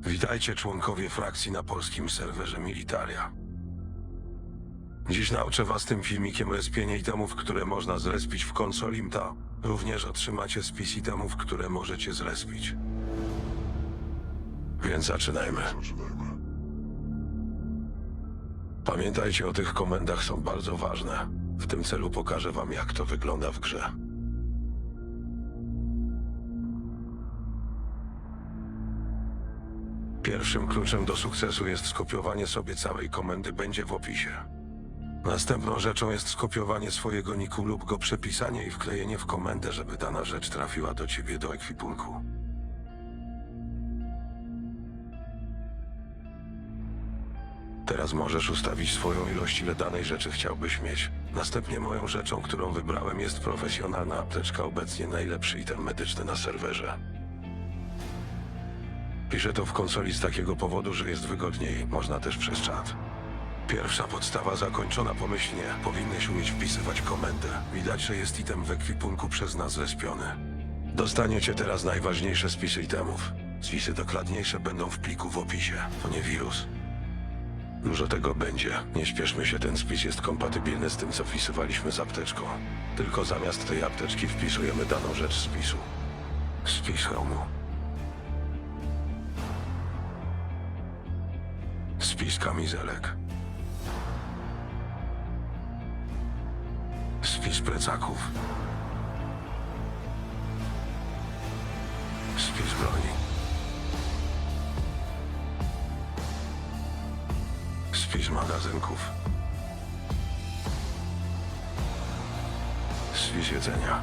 Witajcie członkowie frakcji na polskim serwerze Militaria. Dziś nauczę was tym filmikiem respienia itemów, które można zrespić w konsoli MTA. Również otrzymacie spis itemów, które możecie zrespić. Więc zaczynajmy. Pamiętajcie o tych komendach, są bardzo ważne. W tym celu pokażę wam, jak to wygląda w grze. Pierwszym kluczem do sukcesu jest skopiowanie sobie całej komendy, będzie w opisie. Następną rzeczą jest skopiowanie swojego niku lub go przepisanie i wklejenie w komendę, żeby dana rzecz trafiła do ciebie do ekwipunku. Teraz możesz ustawić swoją ilość, ile danej rzeczy chciałbyś mieć. Następnie moją rzeczą, którą wybrałem jest profesjonalna apteczka, obecnie najlepszy item medyczny na serwerze. Piszę to w konsoli z takiego powodu, że jest wygodniej, można też przez czat. Pierwsza podstawa zakończona pomyślnie. Powinnyś umieć wpisywać komendę. Widać, że jest item w ekwipunku przez nas zespiony. Dostaniecie teraz najważniejsze spisy itemów. Spisy dokładniejsze będą w pliku w opisie. To nie wirus. Dużo tego będzie. Nie śpieszmy się, ten spis jest kompatybilny z tym, co wpisywaliśmy z apteczką. Tylko zamiast tej apteczki wpisujemy daną rzecz z spisu. Spis hełmu. Spis kamizelek. Spis plecaków. Spis broni. Spis magazynków. Spis jedzenia.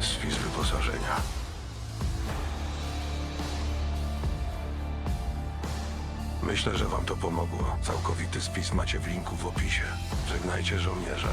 Spis wyposażenia. Myślę, że wam to pomogło. Całkowity spis macie w linku w opisie. Żegnajcie żołnierze.